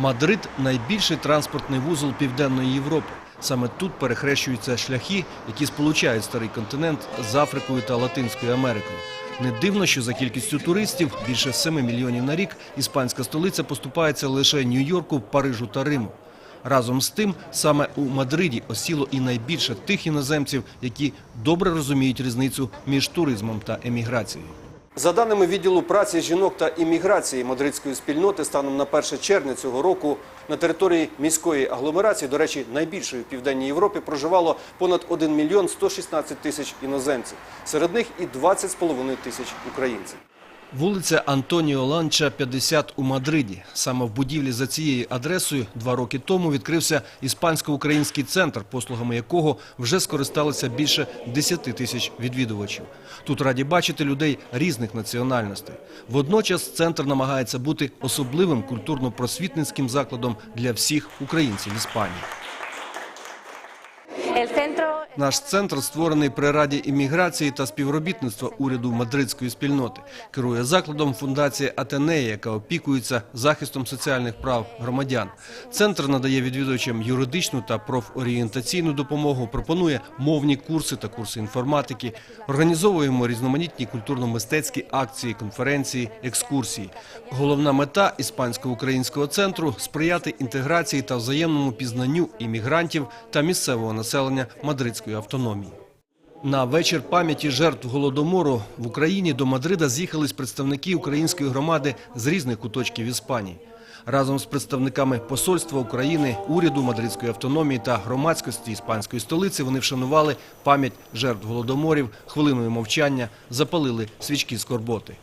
Мадрид найбільший транспортний вузол Південної Європи. Саме тут перехрещуються шляхи, які сполучають старий континент з Африкою та Латинською Америкою. Не дивно, що за кількістю туристів більше 7 мільйонів на рік іспанська столиця поступається лише Нью-Йорку, Парижу та Риму. Разом з тим, саме у Мадриді осіло і найбільше тих іноземців, які добре розуміють різницю між туризмом та еміграцією. За даними відділу праці жінок та імміграції мадридської спільноти, станом на 1 червня цього року на території міської агломерації, до речі, найбільшої в південній Європі, проживало понад 1 мільйон 116 тисяч іноземців. Серед них і 20,5 тисяч українців. Вулиця Антоніо Ланча, 50 у Мадриді. Саме в будівлі за цією адресою два роки тому відкрився іспансько-український центр, послугами якого вже скористалися більше 10 тисяч відвідувачів. Тут раді бачити людей різних національностей. Водночас центр намагається бути особливим культурно-просвітницьким закладом для всіх українців Іспанії. Наш центр створений при раді імміграції та співробітництва уряду мадридської спільноти. Керує закладом фундація Атенея, яка опікується захистом соціальних прав громадян. Центр надає відвідувачам юридичну та профорієнтаційну допомогу, пропонує мовні курси та курси інформатики. Організовуємо різноманітні культурно-мистецькі акції, конференції, екскурсії. Головна мета іспансько-українського центру сприяти інтеграції та взаємному пізнанню іммігрантів та місцевого населення мадридської автономії. На вечір пам'яті жертв голодомору в Україні до Мадрида з'їхались представники української громади з різних куточків Іспанії. Разом з представниками посольства України, уряду мадридської автономії та громадськості іспанської столиці вони вшанували пам'ять жертв голодоморів, хвилиною мовчання, запалили свічки скорботи.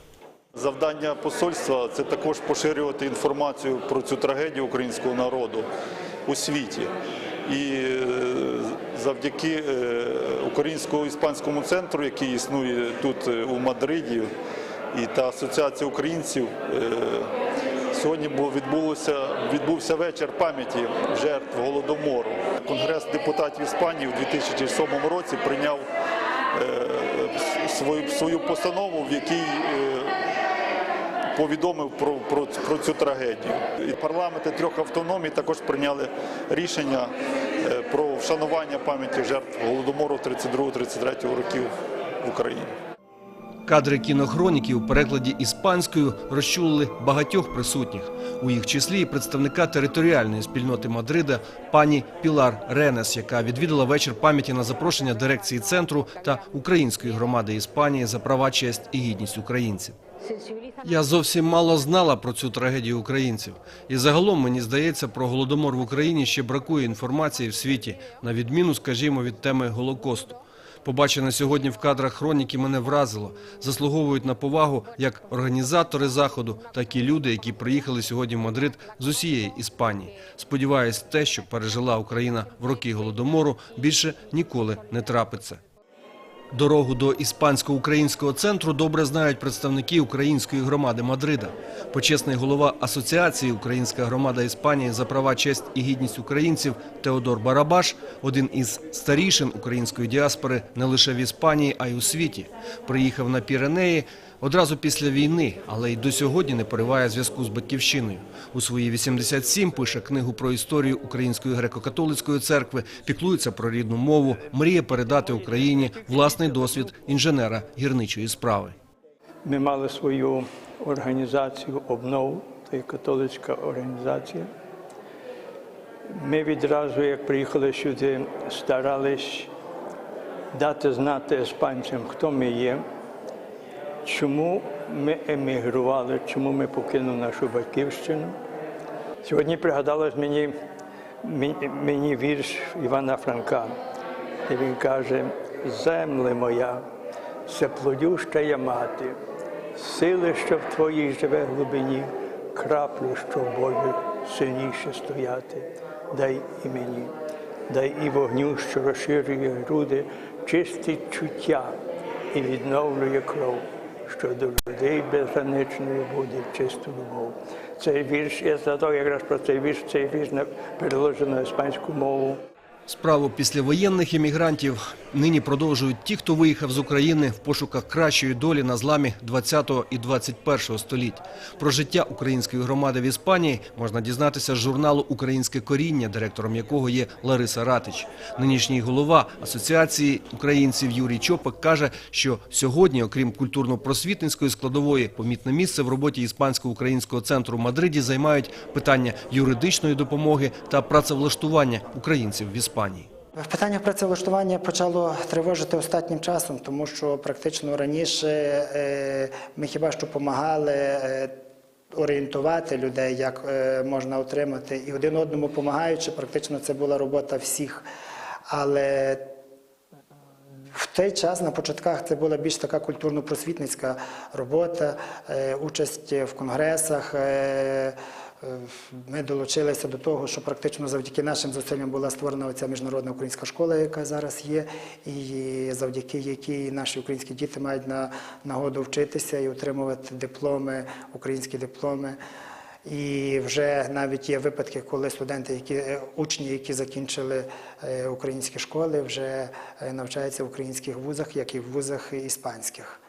Завдання посольства це також поширювати інформацію про цю трагедію українського народу у світі. І е, завдяки е, українсько-іспанському центру, який існує тут е, у Мадриді, і та асоціація українців. Сьогодні було відбулося відбувся вечір пам'яті жертв голодомору. Конгрес депутатів Іспанії у 2007 році прийняв свою, свою постанову, в якій повідомив про, про, про цю трагедію. І парламенти трьох автономій також прийняли рішення е, про вшанування пам'яті жертв голодомору 32-33 років в Україні. Кадри кінохроніки у перекладі іспанською розчулили багатьох присутніх, у їх числі і представника територіальної спільноти Мадрида пані Пілар Ренес, яка відвідала вечір пам'яті на запрошення дирекції центру та української громади Іспанії за права, честь і гідність українців. Я зовсім мало знала про цю трагедію українців. І загалом мені здається, про голодомор в Україні ще бракує інформації в світі, на відміну, скажімо, від теми Голокосту. Побачене сьогодні в кадрах хроніки мене вразило. Заслуговують на повагу як організатори заходу, так і люди, які приїхали сьогодні в Мадрид з усієї Іспанії. Сподіваюсь, те, що пережила Україна в роки голодомору, більше ніколи не трапиться. Дорогу до іспансько-українського центру добре знають представники української громади Мадрида. Почесний голова асоціації Українська громада Іспанії за права, честь і гідність українців Теодор Барабаш, один із старішин української діаспори не лише в Іспанії, а й у світі. Приїхав на Піренеї одразу після війни, але й до сьогодні не пориває зв'язку з батьківщиною. У свої 87 пише книгу про історію Української греко-католицької церкви, піклується про рідну мову, мріє передати Україні власний досвід інженера гірничої справи. Ми мали свою організацію обнов, це католицька організація. Ми відразу, як приїхали сюди, старались дати знати іспанцям, хто ми є, чому ми емігрували, чому ми покинули нашу батьківщину. Сьогодні пригадалось мені, мені, вірш Івана Франка, і він каже: Земле моя, це плодюща я мати, сили, що в твоїй живе глибині, краплю, що в бою сильніше стояти, дай і мені, дай і вогню, що розширює груди, чистить чуття і відновлює кров, що до людей безграничною буде чисту любов. Цей вірш, я згадав якраз про цей вірш, цей вірш переложено на іспанську мову. Справу післявоєнних іммігрантів нині продовжують ті, хто виїхав з України в пошуках кращої долі на зламі 20-го і 21-го століть. Про життя української громади в Іспанії можна дізнатися з журналу Українське коріння, директором якого є Лариса Ратич. Нинішній голова Асоціації українців Юрій Чопик каже, що сьогодні, окрім культурно-просвітницької складової, помітне місце в роботі іспансько-українського центру в Мадриді займають питання юридичної допомоги та працевлаштування українців в Іспанії. Питання працевлаштування почало тривожити останнім часом, тому що практично раніше е, ми хіба що допомагали е, орієнтувати людей, як е, можна отримати, і один одному допомагаючи, практично це була робота всіх. Але в той час на початках це була більш така культурно-просвітницька робота, участь в конгресах. Е, Ми долучилися до того, що практично завдяки нашим зусиллям була створена оця міжнародна українська школа, яка зараз є, і завдяки якій наші українські діти мають на нагоду вчитися і отримувати дипломи, українські дипломи. І вже навіть є випадки, коли студенти, які е, учні, які закінчили е, українські школи, вже навчаються в українських вузах, як і в вузах іспанських.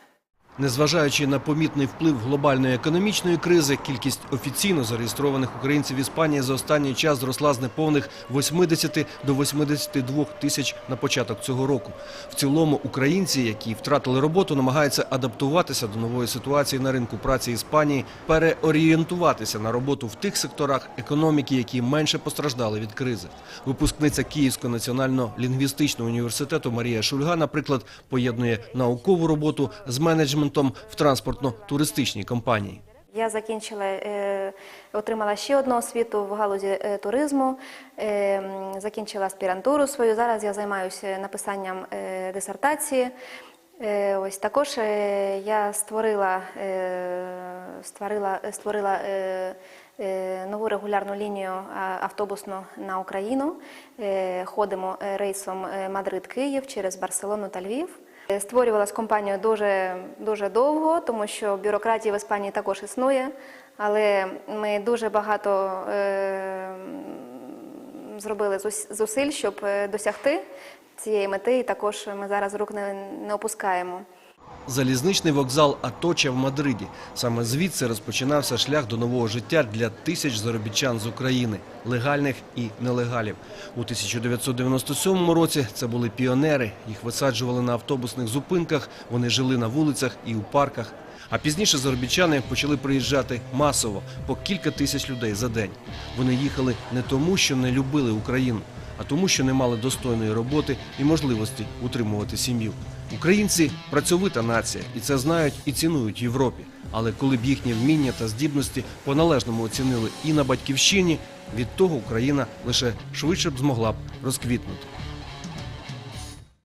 Незважаючи на помітний вплив глобальної економічної кризи, кількість офіційно зареєстрованих українців в Іспанії за останній час зросла з неповних 80 до 82 тисяч на початок цього року. В цілому українці, які втратили роботу, намагаються адаптуватися до нової ситуації на ринку праці Іспанії, переорієнтуватися на роботу в тих секторах економіки, які менше постраждали від кризи. Випускниця Київського національного лінгвістичного університету Марія Шульга, наприклад, поєднує наукову роботу з менеджментом в транспортно-туристичній компанії. Я закінчила, е, отримала ще одну освіту в галузі е, туризму, е, закінчила аспірантуру свою. Зараз я займаюся написанням дисертації. Ось також я створила, створила, створила нову регулярну лінію автобусну на Україну. Ходимо рейсом Мадрид-Київ через Барселону та Львів. Створювалась компанію дуже, дуже довго, тому що бюрократія в Іспанії також існує, але ми дуже багато е, зробили зус- зусиль, щоб е, досягти цієї мети, і також ми зараз рук не, не опускаємо. Залізничний вокзал Аточа в Мадриді. Саме звідси розпочинався шлях до нового життя для тисяч заробітчан з України, легальних і нелегалів. У 1997 році це були піонери. Їх висаджували на автобусних зупинках, вони жили на вулицях і у парках. А пізніше заробітчани почали приїжджати масово по кілька тисяч людей за день. Вони їхали не тому, що не любили Україну, а тому, що не мали достойної роботи і можливості утримувати сім'ю. Українці працьовита нація, і це знають і цінують Європі. Але коли б їхні вміння та здібності по-належному оцінили і на батьківщині, від того Україна лише швидше б змогла б розквітнути.